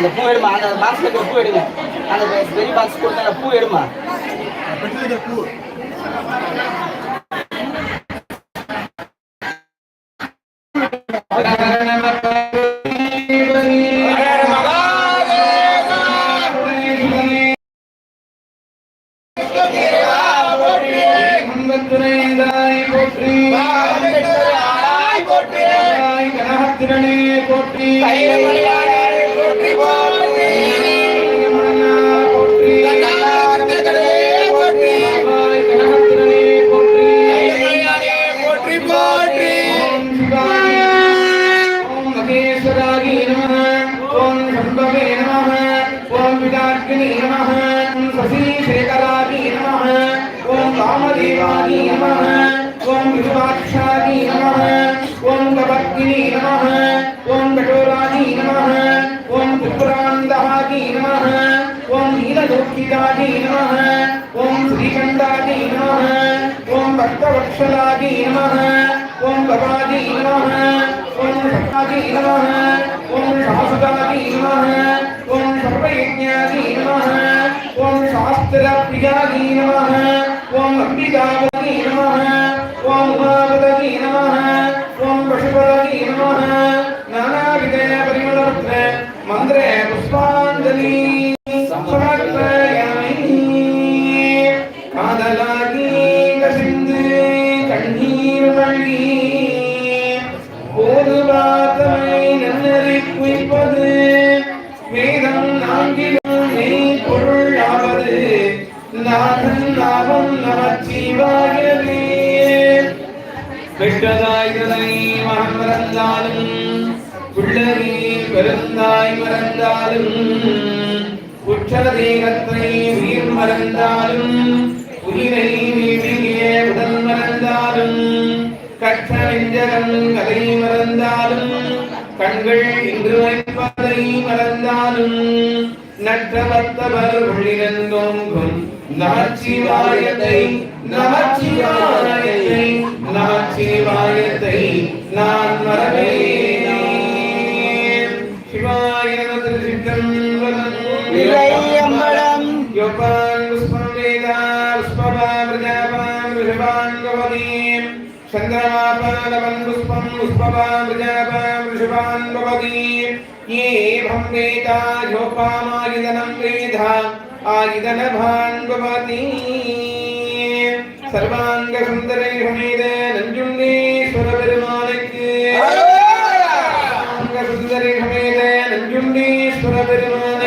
அந்த பூ எடுமா? அந்த பாக்ஸ்ல இருக்கிற பூ எடுங்க அந்த பெரிய பாக்ஸ் கொடுத்த அந்த பூ எடுமா? नमः ओम कपालि नमः ओम शक्तादि नमः ओम सहस्रादि नमः ओम सर्वयज्ञादि नमः ओम शास्त्रप्रियादि नमः ओम अंबिकावति नमः ओम उमावति नमः ओम पशुपति नमः नानाविधे परिमलरत्ने मन्त्रे பெற்றதாய்தனை மகன் மறந்தாலும் பிள்ளை பெருந்தாய் மறந்தாலும் உற்ற தேகத்தை உயிர் மறந்தாலும் உயிரை வீழிய உடல் மறந்தாலும் கற்ற நெஞ்சகம் கதை மறந்தாலும் கண்கள் இன்று வைப்பதை மறந்தாலும் நற்ற வர்த்தவர் உள்ளிருந்தோங்கும் நமச்சிவாயத்தை நமச்சிவாயத்தை நமச்சிவாயத்தை நான் மறவேனே சிவாய நம திருச்சிற்றம்பலம் இளையம்பலம். யோகான் புஷ்பம் வேதா புஷ்பவான் பிரஜாவான் ரிஷபான் பவதீம் சந்திரமாபாலவன் புஷ்பம் புஷ்பவான் பிரஜாவான் ரிஷபான் பவதீம் ஏவம் வேதா யோகாமாயுதனம் வேதா ஆயுதனபான் பவதி சர்வாங்க சுந்தரை சமேத நஞ்சுண்டீஸ்வர பெருமானுக்கு சுந்தரை சமேத நஞ்சுண்டீஸ்வர பெருமானுக்கு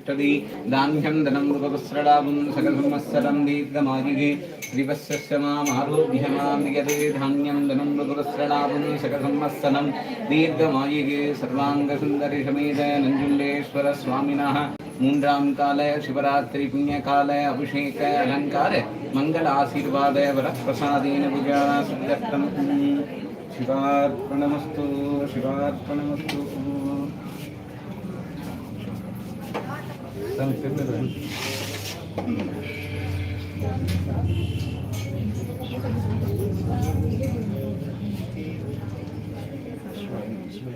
తిష్టతి దాహ్యం ధనం మృగవస్త్రడాభం సగసంవత్సరం దీర్ఘమాయుగే శ్రీవస్య మామారోగ్యమాయతే ధాన్యం ధనం మృగవస్త్రడాభం సగసంవత్సరం దీర్ఘమాయుగే సర్వాంగసుందరి సమేత నంజుండేశ్వర స్వామిన మూన్றாం கால சிவராத்திரி புண்ணிய கால அபிஷேக அலங்கார மங்கள ஆசீர்வாத வரப்பிரசாதேன புஜா சிவார்ப்பணமஸ்து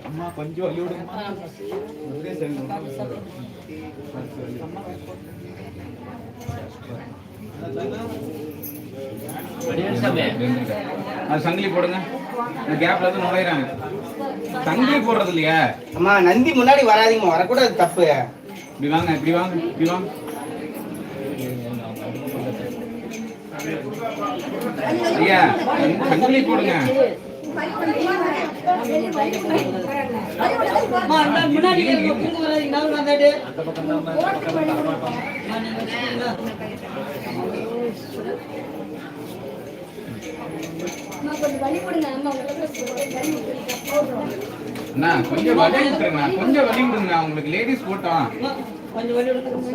அம்மா கொஞ்சம் வழி அது சங்கிலி போடுங்க. இந்த கேப்ல இருந்து நுழையிறாங்க. சங்கிலி போடுறது இல்லையா? அம்மா நந்தி முன்னாடி வராதீங்கம்மா. வரக்கூடாது தப்பு. இப்படி வாங்க இப்படி வாங்க இப்படி வாங்க. ஐயா சங்கிலி போடுங்க. முன்னாடி வராதீங்க நான் வந்தாடு அண்ணா கொஞ்சம் வலி விட்டுருங்க கொஞ்சம் வலி விடுங்க உங்களுக்கு லேடிஸ் போட்டோம் கொஞ்சம் வழி விடுங்க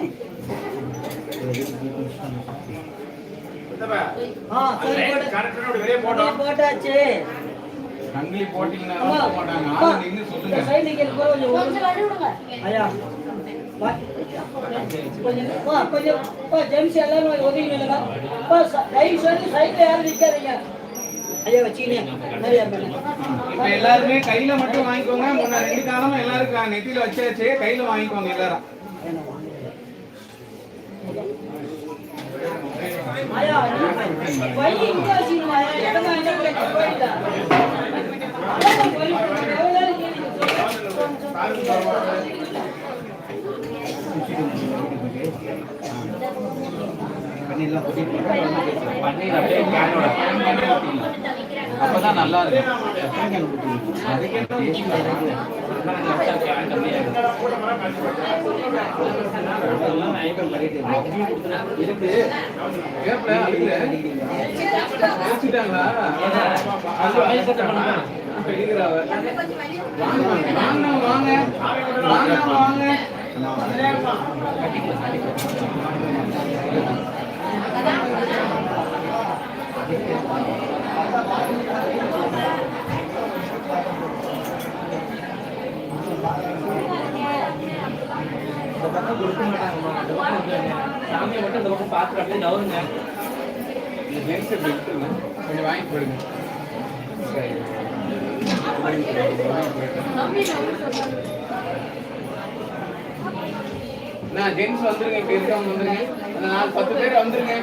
ஆ சரி போட்டு போட்டாச்சு. போட்டீங்கன்னா அம்மா, ஆளு நின்னு இந்த சொல்லுங்க side நிக்கிறது கூட கொஞ்சம் ஐயா. கொஞ்சம் கொஞ்சம் gents எல்லாரும் ஒதுங்கி நில்லுங்க. தயவு செய்து யாரும் நிக்காதீங்க. ஐயா வச்சுக்கினே நிறைய பேர். இப்ப எல்லாருமே கையில மட்டும் வாங்கிக்கோங்க. முன்ன ரெண்டு காலமும் எல்லாரும் நெத்தியில வச்சாச்சு. கையில வாங்கிக்கோங்க எல்லாரும். ஐயா, நீ அப்பதான் நல்லா இருக்கும். கொடுக்க இருக்கு சாமியை மட்டும் பக்கம் பார்த்து அப்படியே நவருங்க இந்த ஜென்ஸ் இப்படி இருக்குங்க கொஞ்சம் வாங்கி போடுங்க நான் ஜென்ஸ் வந்துருங்க இப்படி இருக்கவங்க வந்துருங்க. அந்த நாலு பத்து பேர் வந்துருங்க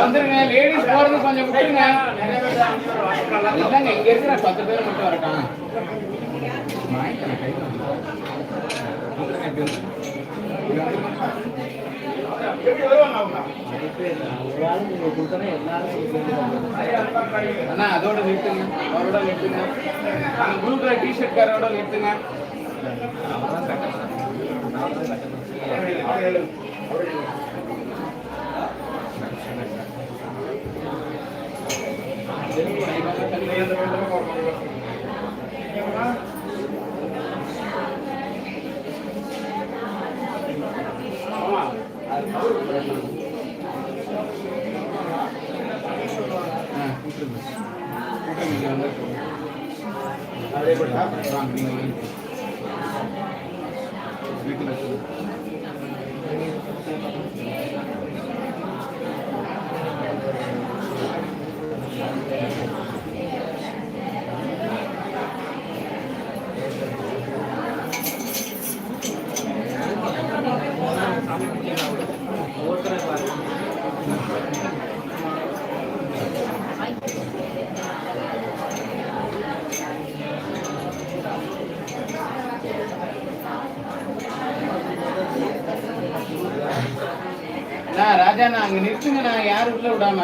வந்துருங்க லேடிஸ் போறது கொஞ்சம் விட்டுருங்க. இல்லைங்க இங்க இருக்கிற பத்து பேர் மட்டும் வரட்டும். வாங்கிக்கிறேன் கையில வந்துருங்க இப்படி வந்து. இப்படி வந்துருங்க. அண்ணா அதோட நிறுத்துங்க. அவரோட நிறுத்துங்க. அந்த ப்ளூ கலர் டிஷர்ட் காரோட நிறுத்துங்க. ஆ, கூப்பிடுங்க, இங்க ராஜா நான் அங்க நிறுத்துங்க நான் யாரும் உள்ள விடாம?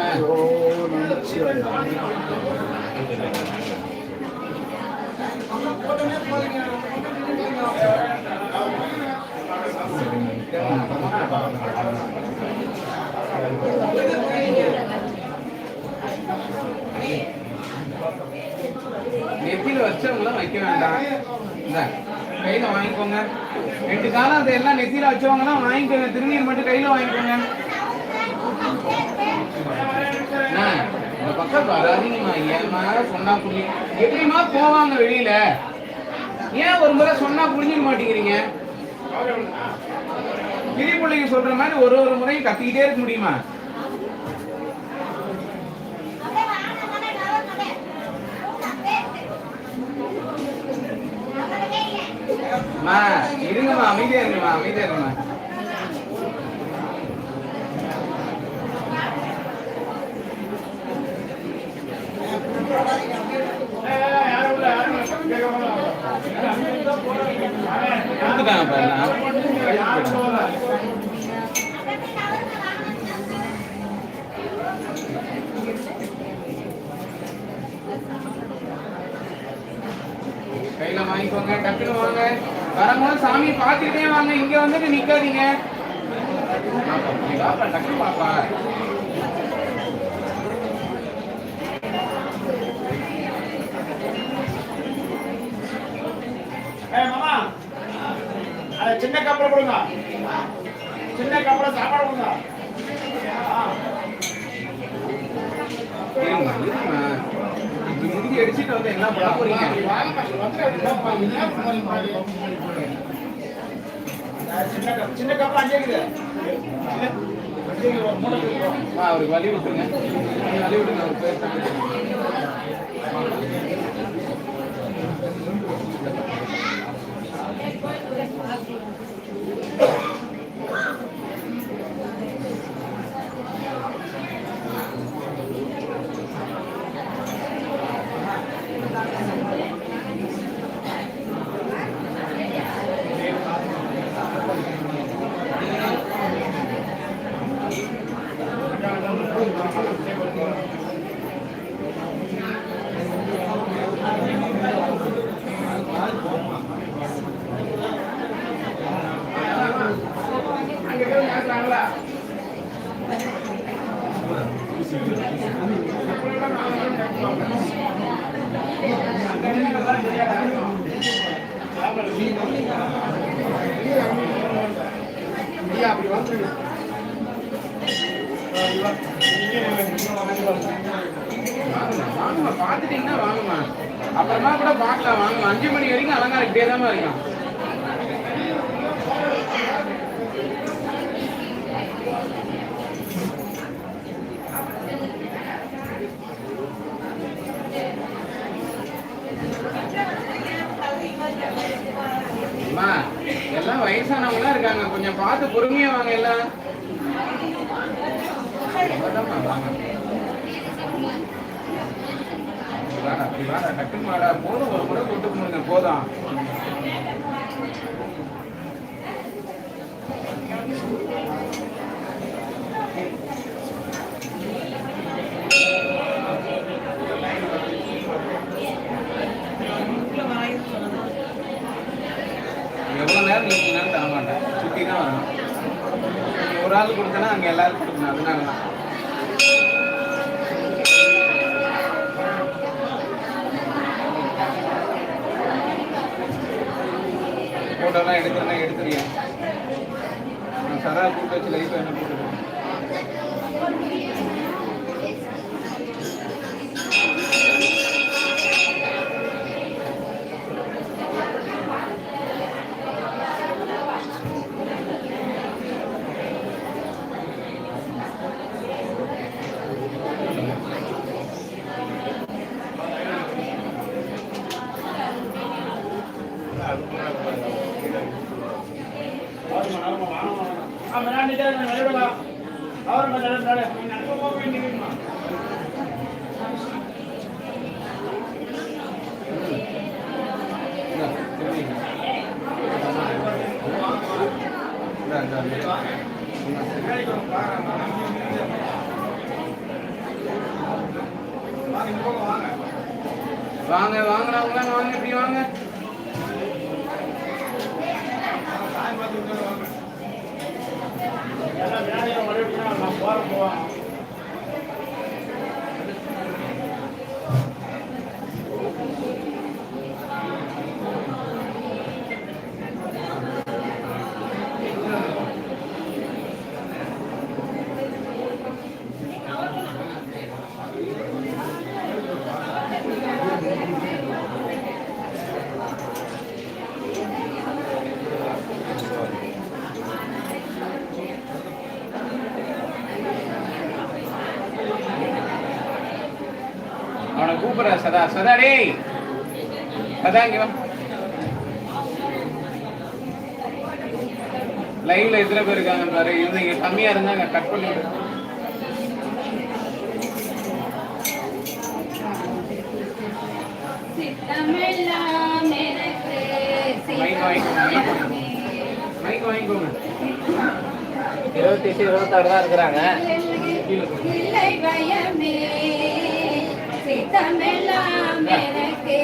நெத்தியில வச்சவங்களாம் வைக்க வேண்டாம். இந்த கையில வாங்கிக்கோங்க. ரெண்டு காலம் அதை எல்லாம் நெத்தியில் வச்சவங்க தான் வாங்கிக்கோங்க. திருநீர் மட்டும் கையில வாங்கிக்கோங்க அண்ணா, இந்த பக்கம் வராதீங்கம்மா ஏம்மா சொன்னா புரிஞ்சு எப்படிமா போவாங்க வெளியில? ஏன் ஒரு முறை சொன்னா புரிஞ்சுக்க மாட்டேங்கிறீங்க? கிளி பிள்ளைங்க சொல்ற மாதிரி ஒரு ஒரு முறையும் கத்திக்கிட்டே இருக்க முடியுமா? அம்மா இருங்கம்மா அமைதியா இருங்கம்மா அமைதியா இருங்கம்மா. கையில வாங்கிக்கோங்க டக்குனு வாங்க. வரும்போது சாமி பார்த்துக்கிட்டே வாங்க. இங்க வந்துட்டு நிக்காதீங்க. டக்குனு பாப்பா இருங்க. இப்படி முதுகி அடிச்சிட்டு வந்து என்ன பண்ண போறீங்க? சின்ன கப் சின்ன கப்பல். ஆ, அவருக்கு வழி விட்டுருங்க. வழி விட்டுருங்க அவர் பேர் தமிழ். அங்க வாங்கம்மா, வாங்கம்மா, வாங்கம்மா. அப்புறமா கூட பார்க்கலாம் வாங்கம்மா அஞ்சு மணி வரைக்கும் அலங்காரம் இப்படியே தான் இருக்கான் ஒரு ஆள் கொடுத்தனா அங்கே எல்லாரும் கொடுக்கணும். அதனால தான். போட்டோலாம் எடுக்கிறேன்னா எடுத்துறியா நான் சரா கூட்டு வச்சு லைஃப் என்ன போட்டுருக்கேன் வாங்க, வாங்கினவங்க வாங்க இப்படி வாங்க. எல்லாம் வேலையை மறுபடியும் நான் அவனை கூப்பிடுற சதா சதா டேய் சதா இங்க லைவ்ல எத்தனை பேர் இருக்காங்க பாரு இவங்க கம்மியா இருந்தாங்க கட் பண்ணி இருபத்தி எட்டு இருபத்தாறு தான் இருக்கிறாங்க இல்லை பயமே சித்தமெல்லாம் எனக்கு